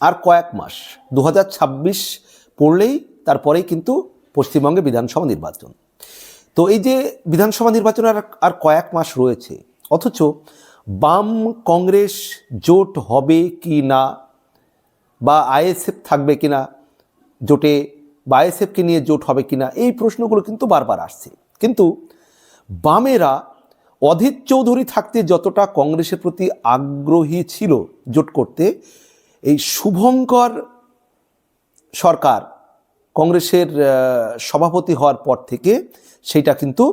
আর কয়েক মাস। দু হাজার ছাব্বিশ পড়লেই তারপরেই কিন্তু পশ্চিমবঙ্গে বিধানসভা নির্বাচন। তো এই যে বিধানসভা নির্বাচনের আর- আর কয়েক মাস রয়েছে, অথচ বাম কংগ্রেস জোট হবে কি না বা আইএসএফ থাকবে কি না, জোটে বা আইএসএফকে নিয়ে জোট হবে কি না, এই প্রশ্নগুলো কিন্তু বারবার আসছে। কিন্তু বামেরা অধীর চৌধুরী থাকতে যতটা কংগ্রেসের প্রতি আগ্রহী ছিল জোট করতে এই শুভঙ্কর সরকার কংগ্রেসের সভাপতি হওয়ার পর থেকে সেইটা কিন্তু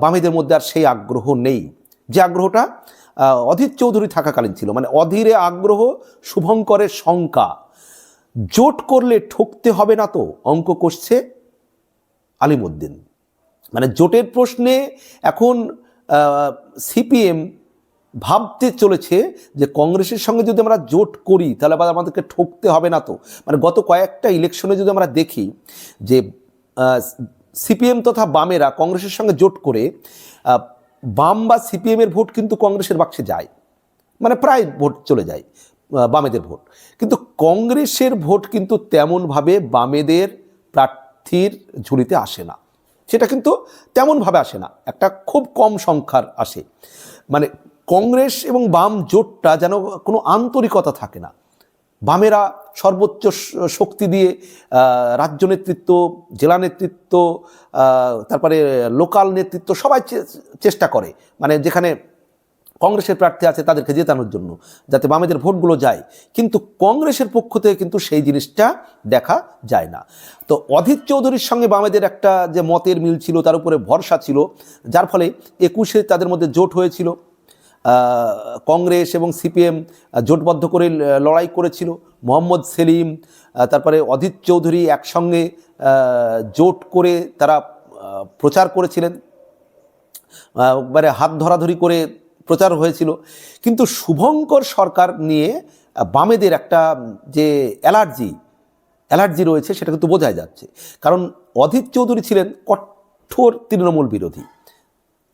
বামেদের মধ্যে আর সেই আগ্রহ নেই। যে আগ্রহটা অধীর চৌধুরী থাকাকালীন ছিল। মানে অধীরে আগ্রহ, শুভঙ্করের শঙ্কা। জোট করলে ঠকতে হবে না তো? অঙ্ক কষছে আলিমুদ্দিন। মানে জোটের প্রশ্নে এখন সিপিএম ভাবতে চলেছে যে কংগ্রেসের সঙ্গে যদি আমরা জোট করি, তাহলে আবার আমাদেরকে ঠকতে হবে না তো। মানে গত কয়েকটা ইলেকশনে যদি আমরা দেখি যে সিপিএম তথা বামেরা কংগ্রেসের সঙ্গে জোট করে বাম বা সিপিএমের ভোট কিন্তু কংগ্রেসের বাক্সে যায়। মানে প্রায় ভোট চলে যায় বামেদের ভোট। কিন্তু কংগ্রেসের ভোট কিন্তু তেমনভাবে বামেদের প্রার্থীর ঝুলিতে আসে না। সেটা কিন্তু তেমনভাবে আসে না, একটা খুব কম সংখ্যার আসে। মানে কংগ্রেস এবং বাম জোটটা যেন কোনো আন্তরিকতা থাকে না। বামেরা সর্বোচ্চ শক্তি দিয়ে রাজ্য নেতৃত্ব, জেলা নেতৃত্ব তারপরে লোকাল নেতৃত্ব সবাই চেষ্টা করে। মানে যেখানে কংগ্রেসের প্রার্থী আছে তাদেরকে জেতানোর জন্য, যাতে বামেদের ভোটগুলো যায়। কিন্তু কংগ্রেসের পক্ষ থেকে কিন্তু সেই জিনিসটা দেখা যায় না। তো অধীর চৌধুরীর সঙ্গে বামেদের একটা যে মতের মিল ছিল, তার উপরে ভরসা ছিল। যার ফলে একুশে তাদের মধ্যে জোট হয়েছিল। কংগ্রেস এবং সিপিএম জোটবদ্ধ করে লড়াই করেছিল। মোহাম্মদ সেলিম তারপরে অধীর চৌধুরী একসঙ্গে জোট করে তারা প্রচার করেছিলেন। একবারে হাত ধরাধরি করে প্রচার হয়েছিল। কিন্তু শুভঙ্কর সরকার নিয়ে বামেদের একটা যে অ্যালার্জি অ্যালার্জি রয়েছে, সেটা কিন্তু বোঝাই যাচ্ছে। কারণ অধীর চৌধুরী ছিলেন কঠোর তৃণমূল বিরোধী।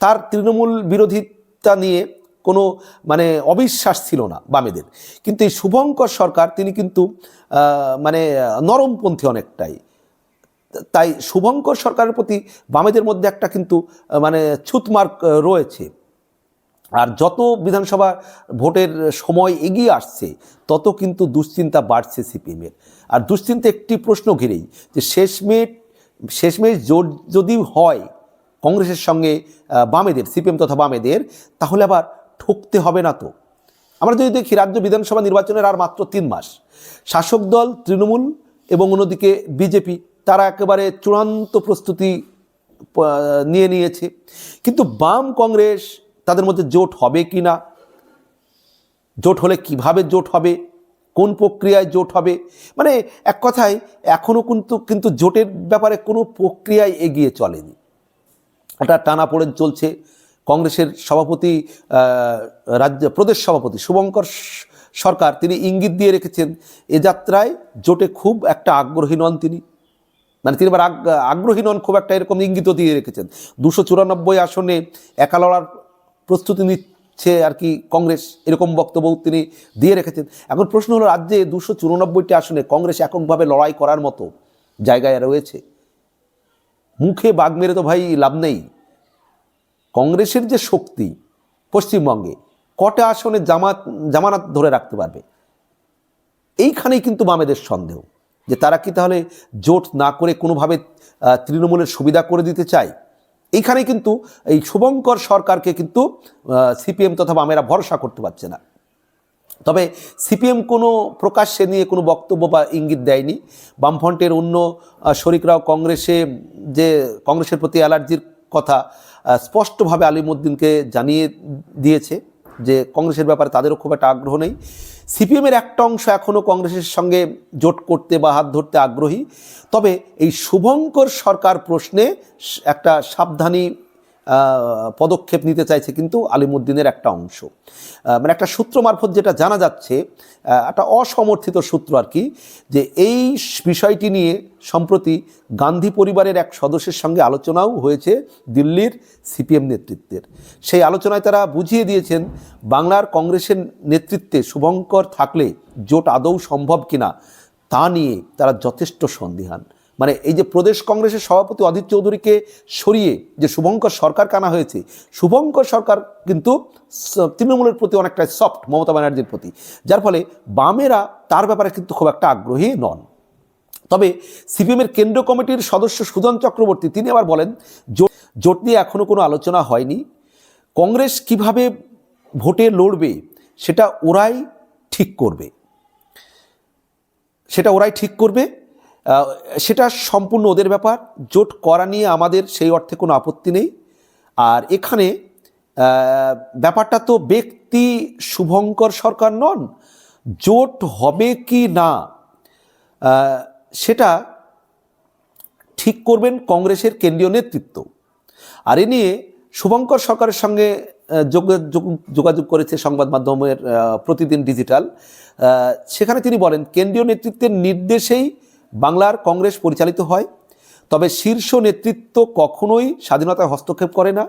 তার তৃণমূল বিরোধিতা নিয়ে কোনো মানে অবিশ্বাস ছিল না বামেদের। কিন্তু এই শুভঙ্কর সরকার, তিনি কিন্তু মানে নরমপন্থী অনেকটাই। তাই শুভঙ্কর সরকারের প্রতি বামেদের মধ্যে একটা কিন্তু মানে ছুতমার্ক রয়েছে। আর যত বিধানসভা ভোটের সময় এগিয়ে আসছে, তত কিন্তু দুশ্চিন্তা বাড়ছে সিপিএমের। আর দুশ্চিন্তা একটি প্রশ্ন ঘিরেই যে শেষমেশ শেষমেশ জোট যদি হয়, কংগ্রেসের সঙ্গে বামেদের, সিপিএম তথা বামেদের, তাহলে আবার ঠকতে হবে না তো। আমরা যদি দেখি রাজ্য বিধানসভা নির্বাচনের আর মাত্র তিন মাস, শাসক দল, তৃণমূল এবং অন্যদিকে বিজেপি, তারা একেবারে চূড়ান্ত প্রস্তুতি নিয়ে নিয়েছে। কিন্তু বাম কংগ্রেস তাদের মধ্যে জোট হবে কি না? জোট হলে কীভাবে জোট হবে? কোন প্রক্রিয়ায় জোট হবে? মানে এক কথায় এখনও কিন্তু কিন্তু জোটের ব্যাপারে কোনো প্রক্রিয়ায় এগিয়ে চলেনি। একটা টানা পড়েন চলছে। কংগ্রেসের সভাপতি রাজ্য, প্রদেশ সভাপতি শুভঙ্কর সরকার, তিনি ইঙ্গিত দিয়ে রেখেছেন, এ যাত্রায় জোটে খুব একটা আগ্রহী নন তিনি। মানে তিনি আগ- আগ্রহী নন, খুব একটা এরকম ইঙ্গিতও দিয়ে রেখেছেন। দুশো চুরানব্বই আসনে একা লড়ার প্রস্তুতি নিচ্ছে আর কি কংগ্রেস, এরকম বক্তব্য তিনি দিয়ে রেখেছেন। এখন প্রশ্ন হলো, রাজ্যে দুশো চুরানব্বইটি আসনে কংগ্রেস এককভাবে লড়াই করার মতো জায়গায় রয়েছে? মুখে বাঘ মেরে তো ভাই লাভ নেই। কংগ্রেসের যে শক্তি পশ্চিমবঙ্গে কটা আসনে জামাত, জামানাত ধরে রাখতে পারবে? এইখানেই কিন্তু বামেদের সন্দেহ। যে তারা কি তাহলে জোট না করে কোনোভাবে তৃণমূলের সুবিধা করে দিতে চায়? এইখানে কিন্তু এই শুভঙ্কর সরকারকে কিন্তু সিপিএম তথা বামেরা ভরসা করতে পারছে না। তবে সিপিএম কোনো প্রকাশ্যে নিয়ে কোনো বক্তব্য বা ইঙ্গিত দেয়নি। বামফ্রন্টের অন্য শরিকরাও কংগ্রেসে যে, কংগ্রেসের প্রতি অ্যালার্জির কথা স্পষ্টভাবে আলিমুদ্দিনকে জানিয়ে দিয়েছে যে কংগ্রেসের ব্যাপারে তাদেরও খুব একটা আগ্রহ নেই। সিপিএমের একটা অংশ এখনও কংগ্রেসের সঙ্গে জোট করতে বা হাত ধরতে আগ্রহী। তবে এই শুভঙ্কর সরকার প্রশ্নে একটা সাবধানী পদক্ষেপ নিতে চাইছে কিন্তু আলিমুদ্দিনের একটা অংশ। মানে একটা সূত্র মারফত যেটা জানা যাচ্ছে একটা অসমর্থিত সূত্র আর কি, যে এই বিষয়টি নিয়ে সম্প্রতি গান্ধী পরিবারের এক সদস্যের সঙ্গে আলোচনাও হয়েছে দিল্লির সিপিএম নেতৃত্বের। সেই আলোচনায় তারা বুঝিয়ে দিয়েছেন, বাংলার কংগ্রেসের নেতৃত্বে শুভঙ্কর থাকলে জোট আদৌ সম্ভব কিনা তা নিয়ে তারা যথেষ্ট সন্দিহান। মানে এই যে প্রদেশ কংগ্রেসের সভাপতি অধীর চৌধুরীকে সরিয়ে যে শুভঙ্কর সরকার কানা হয়েছে, শুভঙ্কর সরকার কিন্তু তৃণমূলের প্রতি অনেকটা সফট মমতা ব্যানার্জির প্রতি। যার ফলে বামেরা তার ব্যাপারে কিন্তু খুব একটা আগ্রহী নন। তবে সিপিএমের কেন্দ্র কমিটির সদস্য সুজন চক্রবর্তী, তিনি আবার বলেন জোট নিয়ে এখনও কোনো আলোচনা হয়নি। কংগ্রেস কীভাবে ভোটে লড়বে, সেটা ওরাই ঠিক করবে। সেটা ওরাই ঠিক করবে সেটা সম্পূর্ণ ওদের ব্যাপার। জোট করা নিয়ে আমাদের সেই অর্থে কোনো আপত্তি নেই। আর এখানে ব্যাপারটা তো ব্যক্তি শুভঙ্কর সরকার নন, জোট হবে কি না সেটা ঠিক করবেন কংগ্রেসের কেন্দ্রীয় নেতৃত্ব। আর এ নিয়ে শুভঙ্কর সরকারের সঙ্গে যোগাযোগ করেছে সংবাদ মাধ্যমের প্রতিদিন ডিজিটাল। সেখানে তিনি বলেন, কেন্দ্রীয় নেতৃত্বের নির্দেশেই বাংলার কংগ্রেস পরিচালিত হয়, তবে শীর্ষ নেতৃত্ব কখনোই স্বাধীনতায় হস্তক্ষেপ করে না।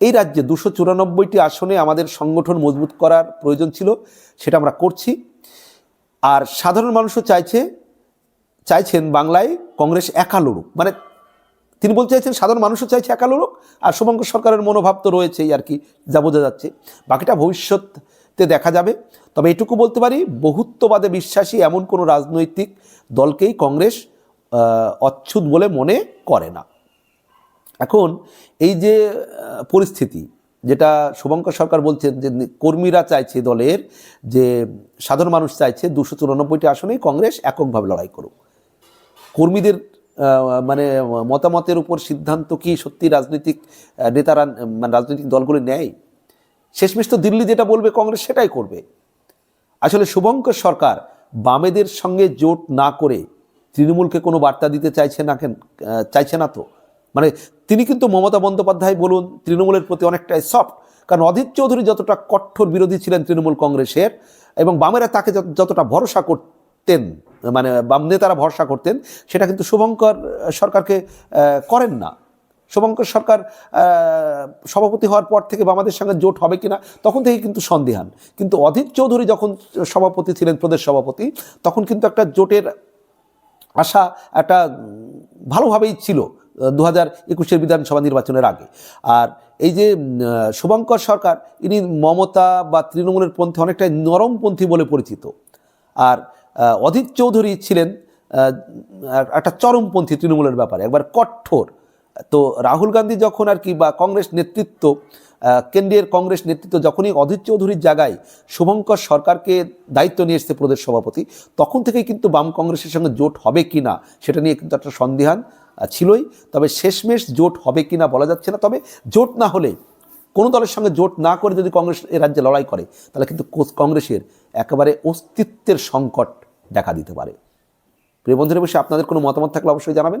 এই রাজ্যে দুশো চুরানব্বইটি আসনে আমাদের সংগঠন মজবুত করার প্রয়োজন ছিল, সেটা আমরা করছি। আর সাধারণ মানুষও চাইছে, চাইছেন বাংলায় কংগ্রেস একা লড়ুক। মানে তিনি বলতে চাইছেন সাধারণ মানুষও চাইছে একা লড়ুক, আর শুভঙ্কর সরকারের মনোভাব তো রয়েছেই আর কি, যা বোঝা যাচ্ছে। বাকিটা ভবিষ্যতে দেখা যাবে। তবে এটুকু বলতে পারি, বহুত্ববাদে বিশ্বাসী এমন কোনো রাজনৈতিক দলকেই কংগ্রেস অচ্ছুত বলে মনে করে না। এখন এই যে পরিস্থিতি, যেটা শুভঙ্কর সরকার বলছেন যে, কর্মীরা চাইছে দলের, যে সাধারণ মানুষ চাইছে দুশো চুরানব্বইটি আসনেই কংগ্রেস এককভাবে লড়াই করুক। কর্মীদের মানে মতামতের উপর সিদ্ধান্ত কি সত্যি রাজনৈতিক নেতারা মানে রাজনৈতিক দলগুলি নেয়? শেষমেশ তো দিল্লি যেটা বলবে, কংগ্রেস সেটাই করবে। আসলে শুভঙ্কর সরকার বামেদের সঙ্গে জোট না করে তৃণমূলকে কোনো বার্তা দিতে চাইছে না কেন চাইছে না তো? মানে তিনি কিন্তু মমতা বন্দ্যোপাধ্যায় বলুন, তৃণমূলের প্রতি অনেকটাই সফট কারণ অধীর চৌধুরী যতটা কঠোর বিরোধী ছিলেন তৃণমূল কংগ্রেসের এবং বামেরা তাকে যতটা ভরসা করতেন মানে বাম নেতারা ভরসা করতেন, সেটা কিন্তু শুভঙ্কর সরকারকে করেন না। শুভঙ্কর সরকার সভাপতি হওয়ার পর থেকে বামাদের সঙ্গে জোট হবে কিনা, তখন থেকে কিন্তু সন্দেহান। কিন্তু অধীর চৌধুরী যখন সভাপতি ছিলেন, প্রদেশ সভাপতি, তখন কিন্তু একটা জোটের আশা একটা ভালোভাবেই ছিল দু হাজার একুশের বিধানসভা নির্বাচনের আগে। আর এই যে শুভঙ্কর সরকার, ইনি মমতা বা তৃণমূলের পন্থী অনেকটাই নরমপন্থী বলে পরিচিত। আর অধীর চৌধুরী ছিলেন একটা চরমপন্থী তৃণমূলের ব্যাপারে, একবার কঠোর। তো রাহুল গান্ধী যখন আর কি বা কংগ্রেস নেতৃত্ব কেন্দ্রের কংগ্রেস নেতৃত্ব যখনই অধীর চৌধুরীর জায়গায় শুভঙ্কর সরকারকে দায়িত্ব নিয়ে এসছে প্রদেশ সভাপতি, তখন থেকেই কিন্তু বাম কংগ্রেসের সঙ্গে জোট হবে কি না সেটা নিয়ে কিন্তু একটা সন্দেহান ছিলই। তবে শেষমেশ জোট হবে কি না বলা যাচ্ছে না। তবে জোট না হলে, কোনো দলের সঙ্গে জোট না করে যদি কংগ্রেস এ রাজ্যে লড়াই করে, তাহলে কিন্তু কংগ্রেসের একেবারে অস্তিত্বের সংকট দেখা দিতে পারে। প্রিয় বন্ধুরা বসে আপনাদের কোনো মতামত থাকলে অবশ্যই জানাবেন।